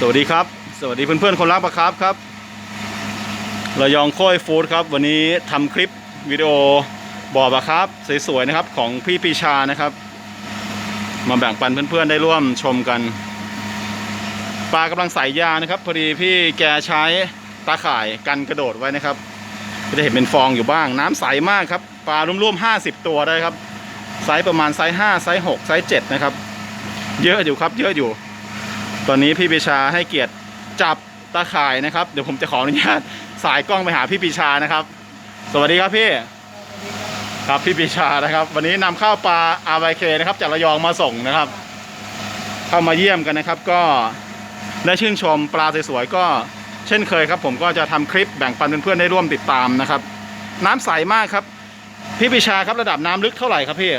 สวัสดีครับ สวัสดีเพื่อนๆคนรักปลาครับครับระยองโค้ยฟู้ดครับ วันนี้ทำคลิปวิดีโอบ่อปลาครับสวยๆนะครับของพี่ปีชานะครับ มาแบ่งปันเพื่อนๆได้ร่วมชมกัน ปลากำลังใส่ยานะครับ พอดีพี่แกใช้ตาข่ายกันกระโดดไว้นะครับก็จะเห็นเป็นฟองอยู่บ้าง น้ำใสมากครับปลารวมๆ50 ตัวได้ครับไซส์ประมาณไซส์5ไซส์6ไซส์7นะครับ เยอะอยู่ครับ เยอะอยู่ ตอนนี้พี่ปีชาให้เกียรติจับตาข่ายนะครับ เดี๋ยวผมจะขออนุญาตสายกล้องไปหาพี่ปีชานะครับ สวัสดีครับพี่ ครับพี่ปีชานะครับ วันนี้นำข้าวปลา RYK นะครับจากระยองมาส่งนะครับ เข้ามาเยี่ยมกันนะครับ ก็ได้ชื่นชมปลาสวยๆก็เช่นเคยครับ ผมก็จะทำคลิปแบ่งปันเพื่อนๆได้ร่วมติดตามนะครับ น้ำใสมากครับ พี่ปีชาครับระดับน้ำลึกเท่าไหร่ครับพี่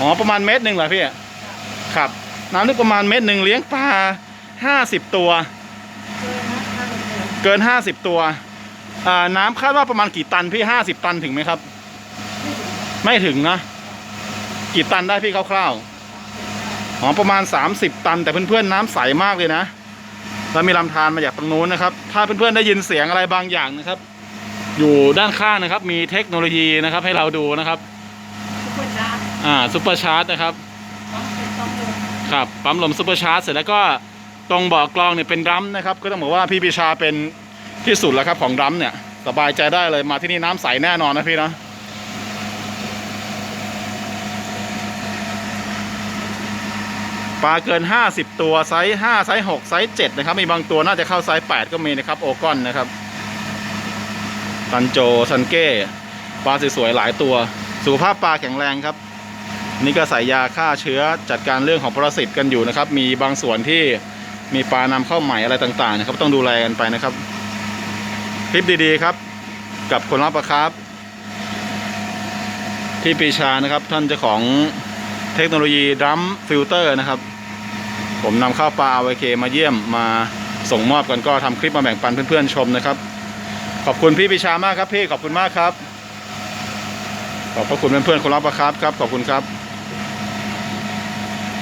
อ๋อประมาณเมตรหนึ่งเหรอพี่ครับ น้ำลึกประมาณเมตรหนึ่งเลี้ยงปลาห้าสิบตัว เกินห้าสิบตัวอ่าน้ำคาดว่าประมาณกี่ตันพี่ห้าสิบตันถึงไหมครับ ไม่ถึงนะ กี่ตันได้พี่คร่าวๆอ๋อประมาณสามสิบตัน แต่เพื่อนๆน้ำใสมากเลยนะแล้วมีลำธารมาจากตรงนู้นนะครับ ถ้าเพื่อนๆได้ยินเสียงอะไรบางอย่างนะครับ อยู่ด้านข้างนะครับ มีเทคโนโลยีนะครับ ให้เราดูนะครับอ่าซุปเปอร์ชาร์จนะครับ ครับปั๊มลมซุปเปอร์ชาร์จเสร็จแล้วก็ตรงบ่อกรองเนี่ยเป็นรัมนะครับ ก็ต้องบอกว่าพี่ปิชาเป็นที่สุดแล้วครับของรัมเนี่ยสบายใจได้เลยมาที่นี่น้ำใสแน่นอนนะพี่นะปลาเกิน 50 ตัวไซส์5ไซส์6ไซส์7นะครับมีบางตัวน่าจะเข้าไซส์ 8 ก็มีนะครับโอกอนนะครับตันโจซันเก้ปลาสวยๆหลายตัว สุขภาพปลาแข็งแรงครับ นี่ก็ใส่ยาฆ่าเชื้อจัดการเรื่องของปรสิตกันอยู่นะครับ มีบางส่วนที่มีปลานำเข้าใหม่อะไรต่างๆนะครับ ต้องดูแลกันไปนะครับ คลิปดีๆครับ กับคนรับประครับ ที่ปีชานะครับ ท่านเจ้าของเทคโนโลยีดัมฟิลเตอร์นะครับ ผมนำเข้าปลา RYK มาเยี่ยมมาส่งมอบกันก็ทำคลิปมาแบ่งปันเพื่อนๆชมนะครับ ขอบคุณพี่ปีชามากครับพี่ขอบคุณมากครับ ขอบพระคุณเพื่อนๆคนรับประครับครับ ขอบคุณครับ